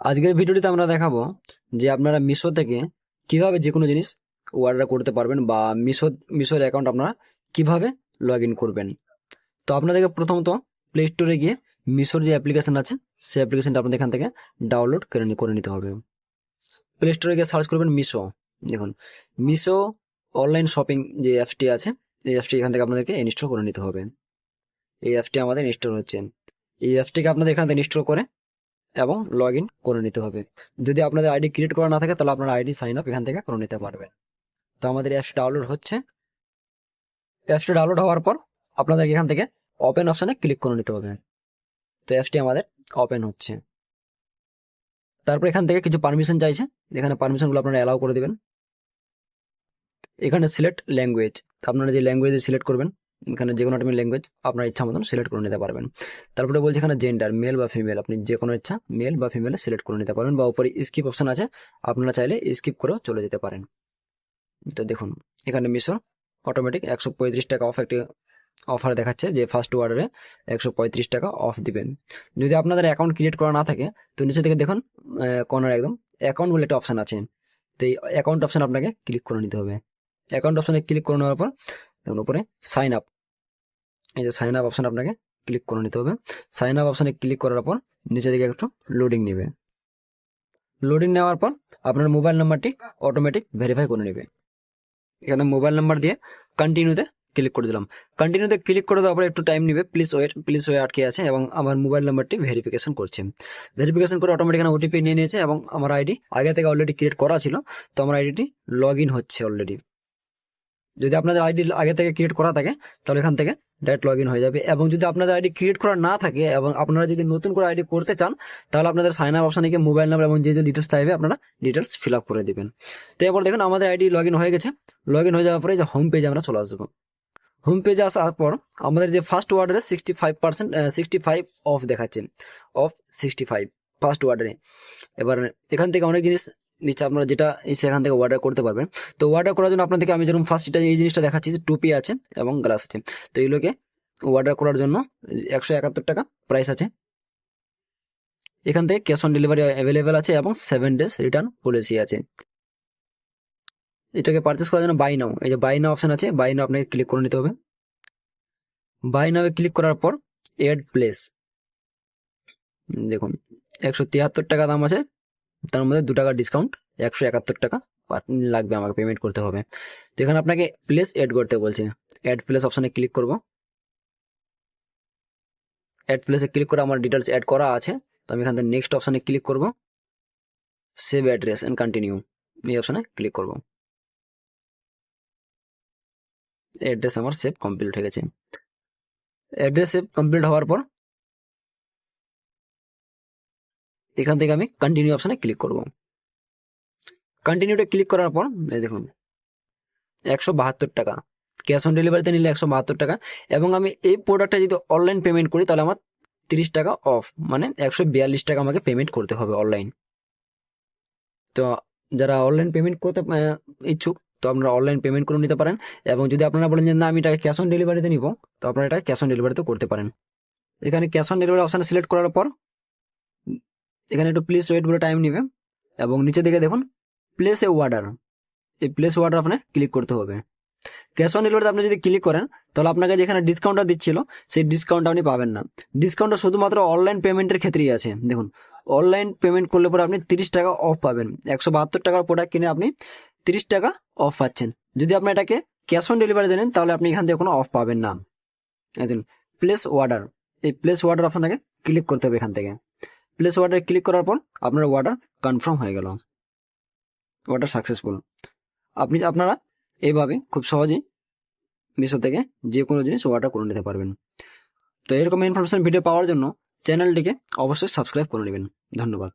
আজকের ভিডিওটিতে আমরা দেখাবো যে আপনারা মিশো থেকে কীভাবে যে কোনো জিনিস অর্ডার করতে পারবেন বা মিশো, মিশোর অ্যাকাউন্ট আপনারা কীভাবে লগ ইন করবেন। তো আপনাদেরকে প্রথমত প্লে স্টোরে গিয়ে মিশোর যে অ্যাপ্লিকেশন আছে, সেই অ্যাপ্লিকেশনটা আপনাদের এখান থেকে ডাউনলোড করে করে নিতে হবে। প্লে স্টোরে গিয়ে সার্চ করবেন মিশো। দেখুন, মিশো অনলাইন শপিং যে অ্যাপসটি আছে, এই অ্যাপসটি এখান থেকে আপনাদেরকে ইনস্টল করে নিতে হবে। এই অ্যাপসটি আমাদের ইনস্টল হচ্ছে। এই অ্যাপসটিকে আপনাদের এখান থেকে ইনস্টল করে এবং লগ ইন করে নিতে হবে। যদি আপনাদের আইডি ক্রিয়েট করা না থাকে, তাহলে আপনার আইডি সাইন আপ এখান থেকে করে নিতে পারবেন। তো আমাদের অ্যাপস ডাউনলোড হচ্ছে। অ্যাপসটি ডাউনলোড হওয়ার পর আপনাদের এখান থেকে ওপেন অপশানে ক্লিক করে নিতে হবে। তো অ্যাপসটি আমাদের ওপেন হচ্ছে। তারপর এখান থেকে কিছু পারমিশন চাইছে। এখানে পারমিশনগুলো আপনারা অ্যালাউ করে দেবেন। এখানে সিলেক্ট ল্যাঙ্গুয়েজ আপনারা যে ল্যাঙ্গুয়েজ সিলেক্ট করবেন এখানে যে কোনো একটা ল্যাঙ্গুয়েজ আপনার ইচ্ছা মতন সিলেক্ট করে নিতে পারবেন। তারপরে বলছে এখানে জেন্ডার মেল বা ফিমেল আপনি যে কোনো ইচ্ছা মেল বা ফিমেলে সিলেক্ট করে নিতে পারবেন বা উপরে স্কিপ অপশন আছে, আপনারা চাইলে স্কিপ করেও চলে যেতে পারেন। তো দেখুন, এখানে মিশর অটোমেটিক একশো পঁয়ত্রিশ টাকা অফ একটি অফার দেখাচ্ছে যে ফার্স্ট অর্ডারে একশো পঁয়ত্রিশ টাকা অফ দিবেন। যদি আপনাদের অ্যাকাউন্ট ক্রিয়েট করা না থাকে, তো নিচে থেকে দেখুন কর্নার একদম অ্যাকাউন্ট বলে একটা অপশন আছে। তো এই অ্যাকাউন্ট অপশন আপনাকে ক্লিক করে নিতে হবে। অ্যাকাউন্ট অপশানে ক্লিক করে নেওয়ার পর দেখুন উপরে সাইন আপ এই যে সাইন আপ অপশন আপনাকে ক্লিক করে নিতে হবে। সাইন আপ অপশনে ক্লিক করার পর নিচে দিকে একটু লোডিং নেবে। লোডিং নেওয়ার পর আপনার মোবাইল নাম্বারটি অটোমেটিক ভেরিফাই করে নেবে। এখানে মোবাইল নাম্বার দিয়ে কন্টিনিউতে ক্লিক করে দিলাম। কন্টিনিউতে ক্লিক করে দেওয়ার পর একটু টাইম নিবে। প্লিজ ওয়েট প্লিজ ওয়ে আটকে আছে এবং আমার মোবাইল নাম্বারটি ভেরিফিকেশন করছে। ভেরিফিকেশন করে অটোমেটিক ওটিপি নিয়ে নিয়েছে এবং আমার আইডি আগে থেকে অলরেডি ক্রিয়েট করা ছিল। তো আমার আইডিটি লগ ইন হচ্ছে অলরেডি যদি আপনাদের আইডি আগে থেকে ক্রিয়েট করা থাকে, তাহলে এখান থেকে ডাইরেক্ট লগ হয়ে যাবে। এবং যদি আপনাদের আইডি ক্রিয়েট করা না থাকে, এবং আপনারা যদি নতুন করে আইডি করতে চান, তাহলে আপনাদের সাইন আপ অপশনে গিয়ে মোবাইল নাম্বার এবং যে যে ডিটেলস থাকবে আপনারা ডিটেলস ফিল আপ করে দেবেন। তো এরপর দেখুন, আমাদের আইডি লগ হয়ে গেছে। লগ হয়ে যাওয়ার পরে যে হোম পেজে আমরা চলে আসব। হোম পেজে আসার পর আমাদের যে first ওয়ার্ডারে sixty five percent sixty five off দেখাচ্ছে। অফ সিক্সটি ফাইভ ফার্স্ট ওয়ার্ডারে এবার এখান থেকে অনেক জিনিস দিচ্ছে আপনারা যেটা সেখান থেকে অর্ডার করতে পারবেন। তো অর্ডার করার জন্য আপনাদেরকে আমি যেরকম ফার্স্ট এটা এই জিনিসটা দেখাচ্ছি যে টুপি আছে এবং গ্লাস আছে। তো এগুলোকে অর্ডার করার জন্য একশো একাত্তর টাকা প্রাইস আছে। এখান থেকে ক্যাশ অন ডেলিভারি অ্যাভেলেবেল আছে এবং সেভেন ডেজ রিটার্ন পলিসি আছে। এটাকে পারচেস করার জন্য বাই নাও এই যে বাই নাও অপশন আছে বাই নাও আপনাকে ক্লিক করে নিতে হবে। বাই নাও ক্লিক করার পর এড প্লেস দেখুন, একশো তিয়াত্তর টাকা দাম আছে তার মধ্যে দু টাকা ডিসকাউন্ট একশো একাত্তর টাকা লাগবে আমাকে পেমেন্ট করতে হবে। তো এখানে আপনাকে প্লেস অ্যাড করতে বলছে। অ্যাড প্লেস অপশানে ক্লিক করব। অ্যাড প্লেসে ক্লিক করে আমার ডিটেলস অ্যাড করা আছে। তো আমি এখান থেকে নেক্সট অপশানে ক্লিক করব। সেভ অ্যাড্রেস অ্যান্ড কন্টিনিউ এই অপশানে ক্লিক করব। অ্যাড্রেস আমার সেভ কমপ্লিট হয়ে গেছে। অ্যাড্রেস সেভ কমপ্লিট হওয়ার পর এখান থেকে আমি কন্টিনিউ অপশানে ক্লিক করব। কন্টিনিউটা ক্লিক করার পর দেখুন, একশো বাহাত্তর টাকা। ক্যাশ অন ডেলিভারিতে নিলে একশো বাহাত্তর টাকা এবং আমি এই প্রোডাক্টটা যদি অনলাইন পেমেন্ট করি, তাহলে আমার তিরিশ টাকা অফ মানে একশো বিয়াল্লিশ টাকা আমাকে পেমেন্ট করতে হবে অনলাইন তো যারা অনলাইন পেমেন্ট করতে ইচ্ছুক, তো আপনারা অনলাইন পেমেন্ট করে নিতে পারেন এবং যদি আপনারা বলেন যে, না, আমি এটা ক্যাশ অন ডেলিভারিতে নিব, তো আপনারা এটা ক্যাশ অন ডেলিভারিতে করতে পারেন। এখানে cash on delivery option select করার পর এখানে একটু প্লিজ ওয়েট বলে টাইম নেবে এবং নিচে দিকে দেখুন প্লেস এ অর্ডার এই প্লেস অর্ডার আপনার ক্লিক করতে হবে। ক্যাশ অন ডেলিভারিতে আপনি যদি ক্লিক করেন, তাহলে আপনাকে যেখানে ডিসকাউন্টটা দিচ্ছিল, সেই ডিসকাউন্ট আপনি পাবেন না। ডিসকাউন্টটা শুধুমাত্র অনলাইন পেমেন্টের ক্ষেত্রেই আছে। দেখুন অনলাইন পেমেন্ট করলে পরে আপনি তিরিশ টাকা অফ পাবেন। একশো বাহাত্তর টাকার প্রোডাক্ট কিনে আপনি তিরিশ টাকা অফ পাচ্ছেন। যদি আপনি এটাকে ক্যাশ অন ডেলিভারি দেন, তাহলে আপনি এখান থেকে কোনো অফ পাবেন না। একজন প্লেস অর্ডার এই প্লেস অর্ডার আপনাকে ক্লিক করতে হবে এখান থেকে। প্লেস অর্ডার ক্লিক করার পর আপনার অর্ডার কনফার্ম হয়ে গেল। অর্ডার সাকসেসফুল আপনি, আপনারা এভাবে খুব সহজেই মিশো থেকে যে কোনো জিনিস অর্ডার করে নিতে পারবেন। তো এরকম ইনফরমেশন ভিডিও পাওয়ার জন্য চ্যানেলটিকে অবশ্যই সাবস্ক্রাইব করে নেবেন। ধন্যবাদ।